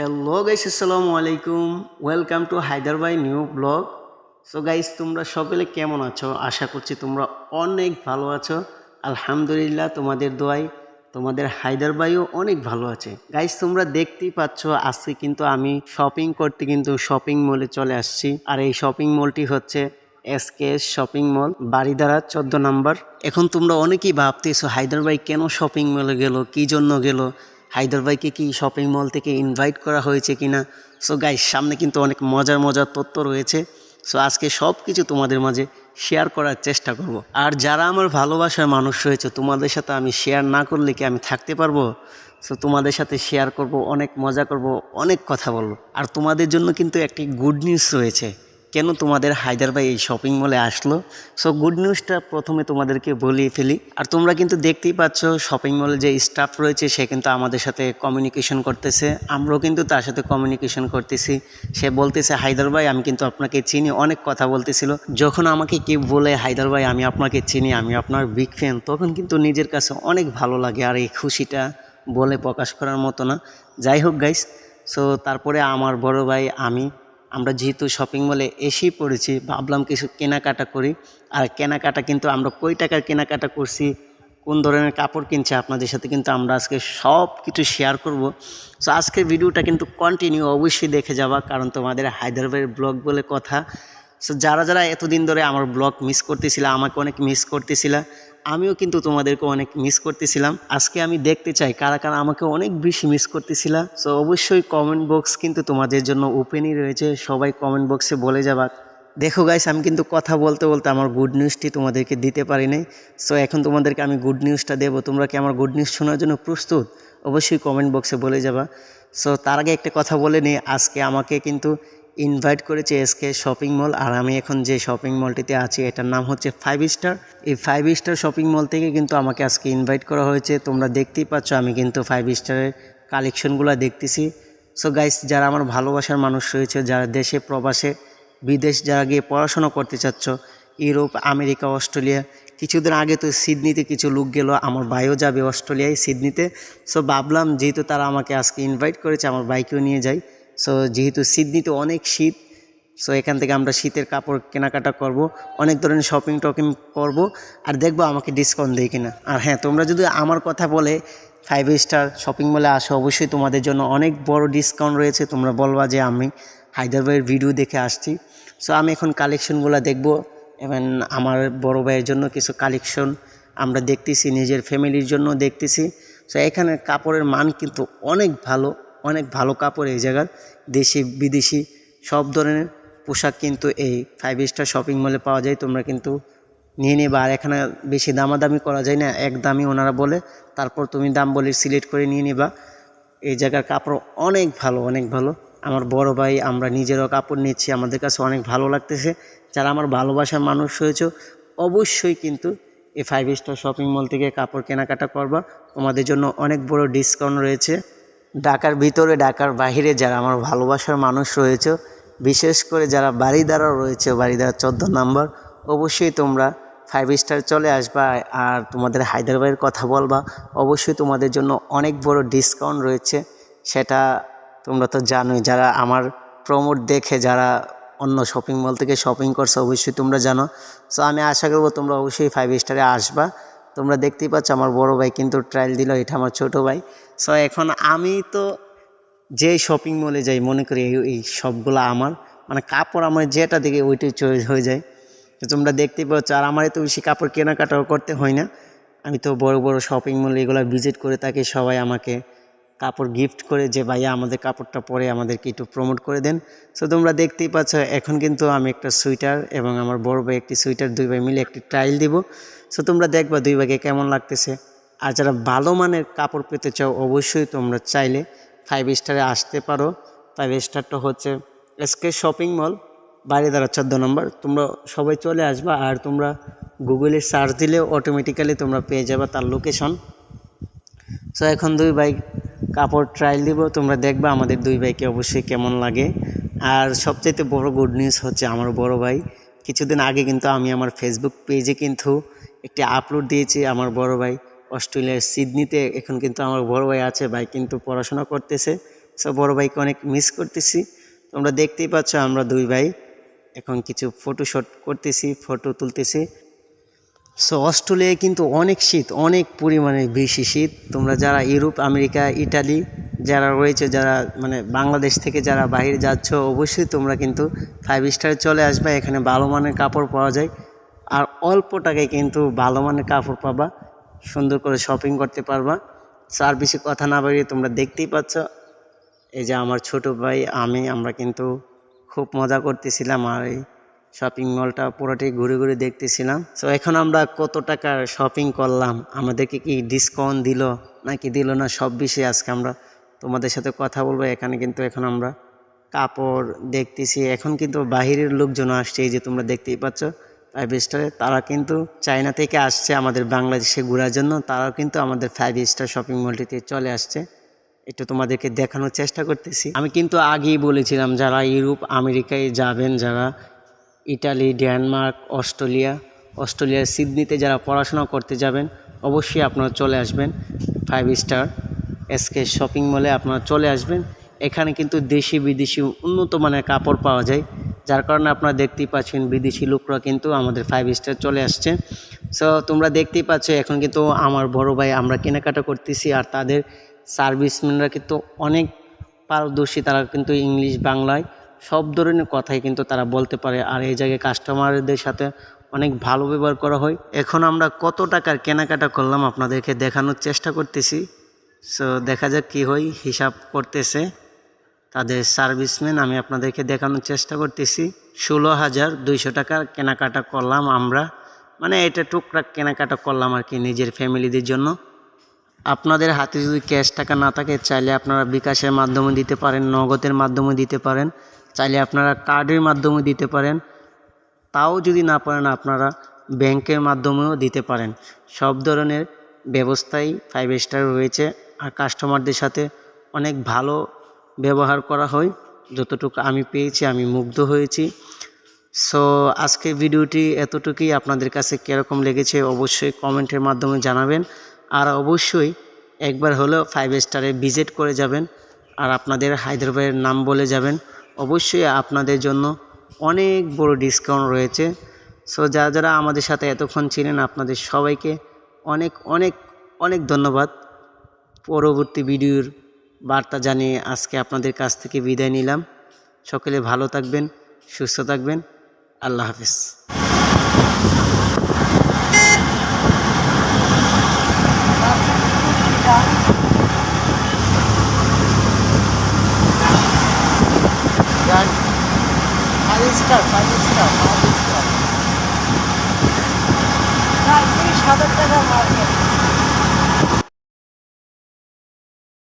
Hello guys আসসালামু আলাইকুম welcome to Hyderabad new blog so guys তোমরা সকলে কেমন আছো? আশা করছি তোমরা অনেক ভালো আছো। আলহামদুলিল্লাহ, তোমাদের দোয়াই তোমাদের হায়দ্রাবাইও অনেক ভালো আছে। গাইস তোমরা দেখতেই পাচ্ছ, আজকে কিন্তু আমি শপিং করতে কিন্তু শপিং মলে চলে আসছি। আর এই শপিং মলটি হচ্ছে S SKS shopping mall Baridhara চোদ্দ নাম্বার। এখন তোমরা অনেকেই ভাবতেছো, হায়দ্রাবাই কেন শপিং মলে গেল? কী জন্য গেল? হায়দ্রাবাইকে কি শপিং মল থেকে ইনভাইট করা হয়েছে কিনা? সো গাইস সামনে কিন্তু অনেক মজার মজার তথ্য রয়েছে। সো আজকে সব কিছু তোমাদের মাঝে শেয়ার করার চেষ্টা করব। আর যারা আমার ভালোবাসার মানুষ রয়েছে, তোমাদের সাথে আমি শেয়ার না করলে কি আমি থাকতে পারব? সো তোমাদের সাথে শেয়ার করব, অনেক মজা করব, অনেক কথা বলব। আর তোমাদের জন্য কিন্তু একটি গুড নিউজ রয়েছে। কেন তোমাদের হায়দ্রাবাদ এই শপিং মলে আসলো? সো গুড নিউজটা প্রথমে তোমাদেরকে বলিয়ে ফেলি। আর তোমরা কিন্তু দেখতেই পাচ্ছ শপিং মলে যে স্টাফ রয়েছে, সে কিন্তু আমাদের সাথে কমিউনিকেশন করতেছে। আমরাও কিন্তু তার সাথে কমিউনিকেশন করতেছি। সে বলতেছে হায়দ্রাবাদ আমি কিন্তু আপনাকে চিনি। অনেক কথা বলতেছিল। যখন আমাকে কেউ বলে হায়দ্রাবাদ আমি আপনাকে চিনি, আমি আপনার বিগ ফ্যান তখন কিন্তু নিজের কাছে অনেক ভালো লাগে। আর এই খুশিটা বলে প্রকাশ করার মতো না। যাই হোক গাইস সো তারপরে আমার বড় ভাই, আমি আমরা যেহেতু শপিং মলে এসেই পড়েছি, ভাবলাম কিছু কেনাকাটা করি। আর কেনাকাটা কিন্তু আমরা কই টাকার কেনাকাটা করছি, কোন ধরনের কাপড় কিনছে আপনাদের সাথে কিন্তু আমরা আজকে সব কিছু শেয়ার করব। সো আজকের ভিডিওটা কিন্তু কন্টিনিউ অবশ্যই দেখে যাবা, কারণ তোমাদের হায়দ্রাবাদের ব্লগ বলে কথা। সো যারা যারা এতদিন ধরে আমার ব্লগ মিস করতেছিল, আমাকে অনেক মিস করতেছিল আমিও কিন্তু তোমাদেরকে অনেক মিস করতেছিলাম। আজকে আমি দেখতে চাই কারা কারা আমাকে অনেক বেশি মিস করতেছিল। সো অবশ্যই কমেন্ট বক্স কিন্তু তোমাদের জন্য ওপেনই রয়েছে। সবাই কমেন্ট বক্সে বলে যাবা। দেখো গাইস আমি কিন্তু কথা বলতে বলতে আমার গুড নিউজটি তোমাদেরকে দিতে পারি নাই। সো এখন তোমাদেরকে আমি গুড নিউজটা দেবো। তোমরা কি আমার গুড নিউজ শোনার জন্য প্রস্তুত? অবশ্যই কমেন্ট বক্সে বলে যাবা। সো তার আগে একটা কথা বলে নিই। আজকে আমাকে কিন্তু ইনভাইট করেছে এসকে শপিং মল আর আমি এখন যে শপিং মলটিতে আছি, এটার নাম হচ্ছে ফাইভ স্টার এই ফাইভ স্টার শপিং মল থেকে কিন্তু আমাকে আজকে ইনভাইট করা হয়েছে। তোমরা দেখতেই পাচ্ছ আমি কিন্তু ফাইভ স্টারের কালেকশনগুলো দেখতেছি। সো গাইস যারা আমার ভালোবাসার মানুষ রয়েছে, যারা দেশে, প্রবাসে, বিদেশ, যারা গিয়ে পড়াশোনা করতে চাচ্ছ, ইউরোপ, আমেরিকা, অস্ট্রেলিয়া, কিছুদিন আগে তো সিডনিতে কিছু লোক গেল, আমার ভাইও যাবে অস্ট্রেলিয়ায় সিডনিতে। সো ভাবলাম, যেহেতু তারা আমাকে আজকে ইনভাইট করেছে, আমার বাইকেও নিয়ে যাই। সো যেহেতু সিডনিতে অনেক শীত সো এখান থেকে আমরা শীতের কাপড় কেনাকাটা করব, অনেক ধরনের শপিং টপিং করব, আর দেখব আমাকে ডিসকাউন্ট দেয় কিনা। আর হ্যাঁ তোমরা যদি আমার কথা বলে ফাইভ স্টার শপিং মলে আসো, অবশ্যই তোমাদের জন্য অনেক বড় ডিসকাউন্ট রয়েছে। তোমরা বলবা যে আমি হায়দ্রাবাদের ভিডিও দেখে আসছি। সো আমি এখন কালেকশনগুলো দেখব এবং আমার বড় ভাইয়ের জন্য কিছু কালেকশন আমরা দেখতেছি, নিজের ফ্যামিলির জন্য দেখতেছি। সো এখানে কাপড়ের মান কিন্তু অনেক ভালো। অনেক ভালো কাপড় এই জায়গার, দেশি, বিদেশি সব ধরনের পোশাক কিন্তু এই ফাইভ স্টার শপিং মলে পাওয়া যায়। তোমরা কিন্তু নিয়ে নেবে। আর এখানে বেশি দামাদামি করা যায় না। এক দামই ওনারা বলে, তারপর তুমি দাম বলে সিলেক্ট করে নিয়ে নিবা। এই জায়গার কাপড় অনেক ভালো অনেক ভালো। আমার বড় ভাই, আমরা নিজেরও কাপড় নিচ্ছি। আমাদের কাছে অনেক ভালো লাগতেছে। যারা আমার ভালোবাসার মানুষ হয়েছে, অবশ্যই কিন্তু এই ফাইভ স্টার শপিং মল থেকে কাপড় কেনাকাটা করবা। তোমাদের জন্য অনেক বড় ডিসকাউন্ট রয়েছে। ঢাকার ভিতরে, ঢাকার বাহিরে যারা আমার ভালোবাসার মানুষ রয়েছে, বিশেষ করে যারা বাড়িদারা রয়েছে বাড়িদার চোদ্দ নম্বর, অবশ্যই তোমরা ফাইভ স্টার চলে আসবা। আর তোমাদের হায়দ্রাবাদের কথা বলবা, অবশ্যই তোমাদের জন্য অনেক বড় ডিসকাউন্ট রয়েছে। সেটা তোমরা তো জানোই, যারা আমার প্রমোট দেখে, যারা অন্য শপিং মল থেকে শপিং করছ, অবশ্যই তোমরা জানো। সো আমি আশা করব তোমরা অবশ্যই ফাইভ স্টারে আসবা। তোমরা দেখতেই পাচ্ছ আমার বড় ভাই কিন্তু ট্রায়াল দিল, এটা আমার ছোট ভাই। সো এখন আমি তো যে শপিং মলে যাই, মনে করি এই সবগুলো আমার। মানে কাপড় আমার যেটা দেখে ওইটাই চয়েস হয়ে যায়। তো তোমরা দেখতেই পাচ্ছ, আর আমার এত বেশি কাপড় কেনাকাটাও করতে হয় না। আমি তো বড় বড় শপিং মলে এগুলো ভিজিট করে থাকি, সবাই আমাকে কাপড় গিফট করে যে, ভাইয়া, আমাদের কাপড়টা পরে আমাদেরকে একটু প্রমোট করে দেন। সো তোমরা দেখতেই পাচ্ছ, এখন কিন্তু আমি একটা সুইটার এবং আমার বড় ভাই একটি সুইটার দুই ভাই মিলে একটি ট্রায়াল দিব। সো তোমরা দেখবা দুই ভাইকে কেমন লাগতেছে। আর যারা ভালো মানের কাপড় পেতে চাও, অবশ্যই তোমরা চাইলে ফাইভ স্টারে আসতে পারো। ফাইভ স্টারটা হচ্ছে এসকে শপিং মল বাড়ি দ্বারা চোদ্দ নম্বর। তোমরা সবাই চলে আসবা আর তোমরা গুগলে সার্চ দিলে অটোমেটিক্যালি তোমরা পেয়ে যাবে তার লোকেশন সো এখন দুই ভাই কাপড় ট্রায়াল দিব, তোমরা দেখবা আমাদের দুই ভাইকে অবশ্যই কেমন লাগে। আর সবচাইতে বড় গুড নিউজ হচ্ছে আমার বড় ভাই। কিছুদিন আগে কিন্তু আমি আমার ফেসবুক পেজে কিন্তু একটি আপলোড দিয়েছি আমার বড় ভাই। অস্ট্রেলিয়ার সিডনিতে এখন কিন্তু আমার বড় ভাই আছে, ভাই কিন্তু পড়াশোনা করতেছে। সো বড় ভাইকে অনেক মিস করতেছি। তোমরা দেখতেই পাচ্ছ আমরা দুই ভাই এখন কিছু ফটোশ্যুট করতেছি ফটো তুলতেছি। সো অস্ট্রেলিয়ায় কিন্তু অনেক শীত, অনেক পরিমাণে বেশি শীত। তোমরা যারা ইউরোপ, আমেরিকা, ইটালি যারা রয়েছে, যারা মানে বাংলাদেশ থেকে যারা বাইরে যাচ্ছ, অবশ্যই তোমরা কিন্তু ফাইভ স্টারে চলে আসবে। এখানে ভালো মানের কাপড় পাওয়া যায়। আর অল্প টাকায় কিন্তু ভালো মানের কাপড় পাবা, সুন্দর করে শপিং করতে পারবা। আর বেশি কথা না বাড়িয়ে তোমরা দেখতেই পাচ্ছ। এই যে আমার ছোট ভাই, আমি, আমরা কিন্তু খুব মজা করতেছিলাম। আর এই শপিং মলটা পুরোটাই ঘুরে ঘুরে দেখতেছিলাম। সো এখন আমরা কত টাকার শপিং করলাম? আমাদেরকে কি ডিসকাউন্ট দিল? নাকি দিল না? সব বিষয়ে আজকে আমরা তোমাদের সাথে কথা বলব। এখানে কিন্তু এখন আমরা কাপড় দেখতেছি। এখন কিন্তু বাহিরের লোকজন আসছে। এই যে তোমরা দেখতেই পাচ্ছ ফাইভ স্টারে তারা কিন্তু চায়না থেকে আসছে আমাদের বাংলাদেশে ঘোরার জন্য। তারাও কিন্তু আমাদের ফাইভ স্টার শপিং মলটিতে চলে আসছে। একটু তোমাদেরকে দেখানোর চেষ্টা করতেছি। আমি কিন্তু আগেই বলেছিলাম, যারা ইউরোপ আমেরিকায় যাবেন, যারা ইটালি, ডেনমার্ক, অস্ট্রেলিয়া। অস্ট্রেলিয়ার সিডনিতে যারা পড়াশোনা করতে যাবেন, অবশ্যই আপনারা চলে আসবেন ফাইভ স্টার এসকে শপিং মলে আপনারা চলে আসবেন। এখানে কিন্তু দেশি বিদেশি উন্নত মানের কাপড় পাওয়া যায়। যার কারণে আপনারা দেখতেই পাচ্ছেন বিদেশি লোকরা কিন্তু আমাদের ফাইভ স্টার চলে আসছে। সো তোমরা দেখতেই পাচ্ছ এখন কিন্তু আমার বড় ভাই আমরা কেনাকাটা করতেছি আর তাদের সার্ভিসম্যানরা কিন্তু অনেক পারদর্শী। তারা কিন্তু ইংলিশ বাংলায় সব ধরনের কথাই কিন্তু তারা বলতে পারে। আর এই জায়গায় কাস্টমারদের সাথে অনেক ভালো ব্যবহার করা হয়। এখন আমরা কত টাকার কেনাকাটা করলাম আপনাদেরকে দেখানোর চেষ্টা করতেছি। সো দেখা যাক কী হয়, হিসাব করতেছে। তাদের সার্ভিসম্যান আমি আপনাদেরকে দেখানোর চেষ্টা করতেছি। ষোলো হাজার দুইশো টাকার কেনাকাটা করলাম আমরা। মানে এটা টুকটাক কেনাকাটা করলাম আর কি নিজের ফ্যামিলিদের জন্য। আপনাদের হাতে যদি ক্যাশ টাকা না থাকে, চাইলে আপনারা বিকাশের মাধ্যমে দিতে পারেন, নগদের মাধ্যমে দিতে পারেন। চাইলে আপনারা কার্ডের মাধ্যমে দিতে পারেন। তাও যদি না পারেন, আপনারা ব্যাংকের মাধ্যমেও দিতে পারেন। সব ধরনের ব্যবস্থাই ফাইভ স্টার রয়েছে আর কাস্টমারদের সাথে অনেক ভালো ব্যবহার করা হয়। যতটুকু আমি পেয়েছি, আমি মুগ্ধ হয়েছি। সো আজকের ভিডিওটি এতটুকুই। আপনাদের কাছে কীরকম লেগেছে অবশ্যই কমেন্টের মাধ্যমে জানাবেন। আর অবশ্যই একবার হলেও ফাইভ স্টারে ভিজিট করে যাবেন। আর আপনাদের হায়দ্রাবাদের নাম বলে যাবেন। অবশ্যই আপনাদের জন্য অনেক বড় ডিসকাউন্ট রয়েছে। সো যারা যারা আমাদের সাথে এতক্ষণ ছিলেন, আপনাদের সবাইকে অনেক অনেক অনেক ধন্যবাদ। পরবর্তী ভিডিওর বার্তা জানিয়ে আজকে আপনাদের কাছ থেকে বিদায় নিলাম। সকলে ভালো থাকবেন, সুস্থ থাকবেন। আল্লাহ হাফিজ। Five star five star five star তিরিশ মার্কেট